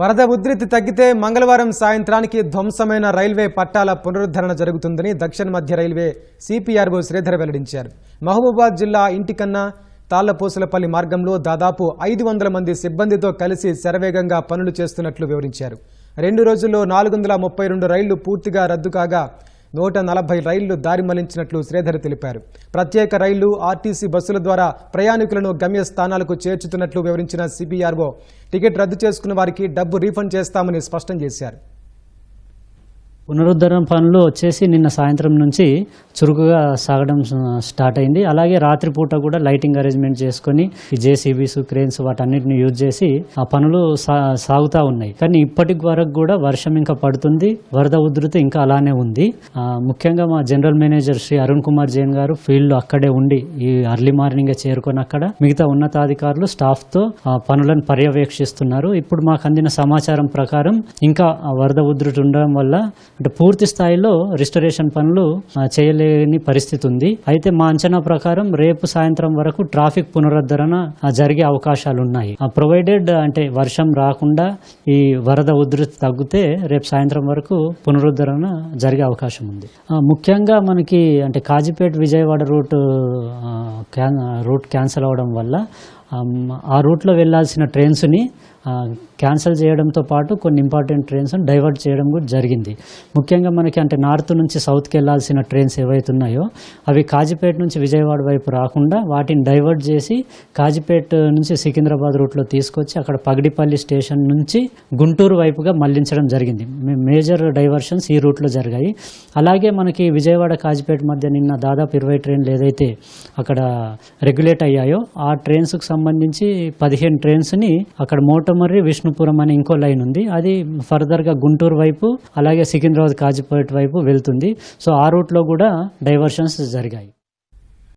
వరద ఉధృతి తగ్గితే మంగళవారం సాయంత్రానికి ధ్వంసమైన రైల్వే పట్టాల పునరుద్ధరణ జరుగుతుందని దక్షిణ మధ్య రైల్వే సిపిఆర్ఓ శ్రీధర్ వెల్లడించారు. మహబూబాద్ జిల్లా ఇంటికన్నా తాళ్ళపూసలపల్లి మార్గంలో దాదాపు ఐదు వందల మంది సిబ్బందితో కలిసి శరవేగంగా పనులు చేస్తున్నట్లు వివరించారు. రెండు రోజుల్లో నాలుగు వందల ముప్పై రెండు రైళ్ళు పూర్తిగా రద్దు కాగా నూట నలభై రైళ్ళు దారి మళ్ళించినట్లు శ్రీధర్ తెలిపారు. ప్రత్యేక రైళ్ళు ఆర్టీసీ బస్సుల ద్వారా ప్రయాణికులను గమ్యస్థానాలకు చేర్చుతున్నట్లు వివరించిన సిబిఆర్ఓ టికెట్ రద్దు చేసుకున్న వారికి డబ్బు రీఫండ్ చేస్తామని స్పష్టం చేశారు. పునరుద్ధరణ పనులు వచ్చేసి నిన్న సాయంత్రం నుంచి చురుకుగా సాగడం స్టార్ట్ అయింది. అలాగే రాత్రిపూట కూడా లైటింగ్ అరేంజ్మెంట్ చేసుకొని జేసీబీస్ క్రేన్స్ వాటన్నిటిని యూజ్ చేసి ఆ పనులు సా సాగుతూ ఉన్నాయి. కానీ ఇప్పటి వరకు కూడా వర్షం ఇంకా పడుతుంది. వరద ఉధృతి ఇంకా అలానే ఉంది. ముఖ్యంగా మా జనరల్ మేనేజర్ శ్రీ అరుణ్ కుమార్ జైన్ గారు ఫీల్డ్ అక్కడే ఉండి ఈ అర్లీ మార్నింగ్ చేరుకొని అక్కడ మిగతా ఉన్నతాధికారులు స్టాఫ్తో ఆ పనులను పర్యవేక్షిస్తున్నారు. ఇప్పుడు మాకు అందిన సమాచారం ప్రకారం ఇంకా వరద ఉధృతి ఉండడం వల్ల అంటే పూర్తి స్థాయిలో రిస్టరేషన్ పనులు చేయలేని పరిస్థితి ఉంది. అయితే మా అంచనా ప్రకారం రేపు సాయంత్రం వరకు ట్రాఫిక్ పునరుద్ధరణ జరిగే అవకాశాలు ఉన్నాయి. ప్రొవైడెడ్ అంటే వర్షం రాకుండా ఈ వరద ఉధృతి తగ్గితే రేపు సాయంత్రం వరకు పునరుద్ధరణ జరిగే అవకాశం ఉంది. ముఖ్యంగా మనకి అంటే Kazipet Vijayawada route can route cancel అవడం వల్ల ఆ రూట్లో వెళ్ళాల్సిన ట్రైన్స్ని క్యాన్సిల్ చేయడంతో పాటు కొన్ని ఇంపార్టెంట్ ట్రైన్స్ డైవర్ట్ చేయడం కూడా జరిగింది. ముఖ్యంగా మనకి అంటే నార్త్ నుంచి సౌత్కి వెళ్ళాల్సిన ట్రైన్స్ ఏవైతే ఉన్నాయో అవి కాజీపేట నుంచి విజయవాడ వైపు రాకుండా వాటిని డైవర్ట్ చేసి కాజీపేట నుంచి సికింద్రాబాద్ రూట్లో తీసుకొచ్చి అక్కడ పగడిపల్లి స్టేషన్ నుంచి గుంటూరు వైపుగా మళ్ళించడం జరిగింది. మేజర్ డైవర్షన్స్ ఈ రూట్లో జరిగాయి. అలాగే మనకి విజయవాడ కాజీపేట మధ్య నిన్న దాదాపు ఇరవై ట్రైన్లు ఏదైతే అక్కడ రెగ్యులేట్ అయ్యాయో ఆ ట్రైన్స్కి సంబంధించి పదిహేను ట్రైన్స్ని అక్కడ మోటమర్రి విష్ణుపురం అనే ఇంకో లైన్ ఉంది. అది ఫర్దర్గా గుంటూరు వైపు అలాగే సికింద్రాబాద్ కాజీపేట వైపు వెళ్తుంది. సో ఆ రూట్లో కూడా డైవర్షన్స్ జరిగాయి.